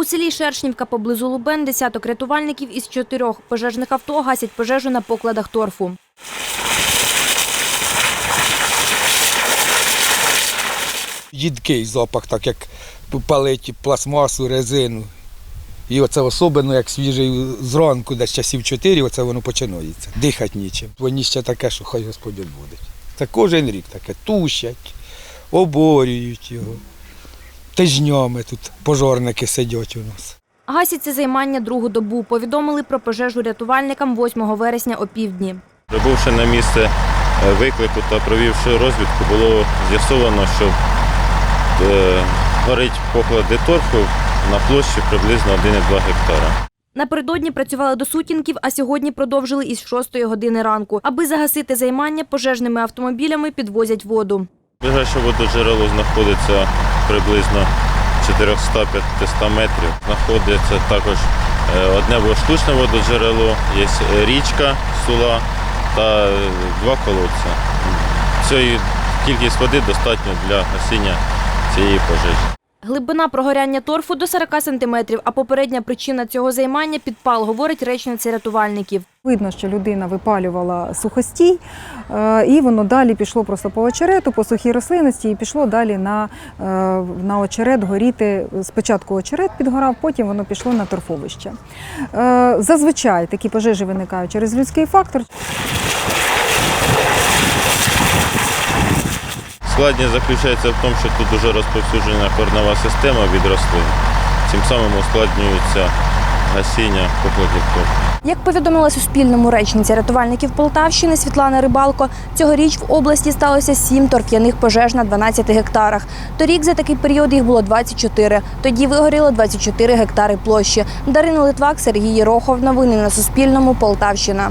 У селі Шершнівка поблизу Лубен десяток рятувальників із чотирьох пожежних авто гасять пожежу на покладах торфу. їдкий запах, так як палить пластмасу, резину. І оце особливо, як свіжий зранку, десь часів 4, оце воно починається. Дихати нічим. Воніще таке, що хай Господь буде. Це кожен рік таке. Тушать, оборюють його. Тижнями тут пожарники сидять у нас. Гасять це займання другу добу. Повідомили про пожежу рятувальникам 8 вересня опівдні. Прибувши на місце е, виклику та провівши розвідку, було з'ясовано, що е, горить поклади торфу на площі приблизно 1,2 гектара. Напередодні працювали до сутінків, а сьогодні продовжили із 6 години ранку. Аби загасити займання, пожежними автомобілями підвозять воду. Ближайше вододжерело знаходиться приблизно 400-500 метрів. Знаходиться також е, одне штучне вододжерело, є річка, сула та е, два колодця. Цієї кількість води достатньо для гасіння цієї пожежі. Глибина прогоряння торфу до 40 сантиметрів, а попередня причина цього займання – підпал, говорить речниця рятувальників. Видно, що людина випалювала сухостій, е, і воно далі пішло просто по очерету, по сухій рослинності, і пішло далі на, е, на очерет горіти. Спочатку очерет підгорав, потім воно пішло на торфовище. Е, Зазвичай такі пожежі виникають через людський фактор. Складність заключається в тому, що тут дуже розповсюджена корнова система від рослин. Цим самим ускладнюється гасіння покладів. Як повідомила Суспільному речниця рятувальників Полтавщини Світлана Рибалко, цьогоріч в області сталося сім торф'яних пожеж на 12 гектарах. Торік за такий період їх було 24. Тоді вигоріло 24 гектари площі. Дарина Литвак, Сергій Єрохов. Новини на Суспільному. Полтавщина.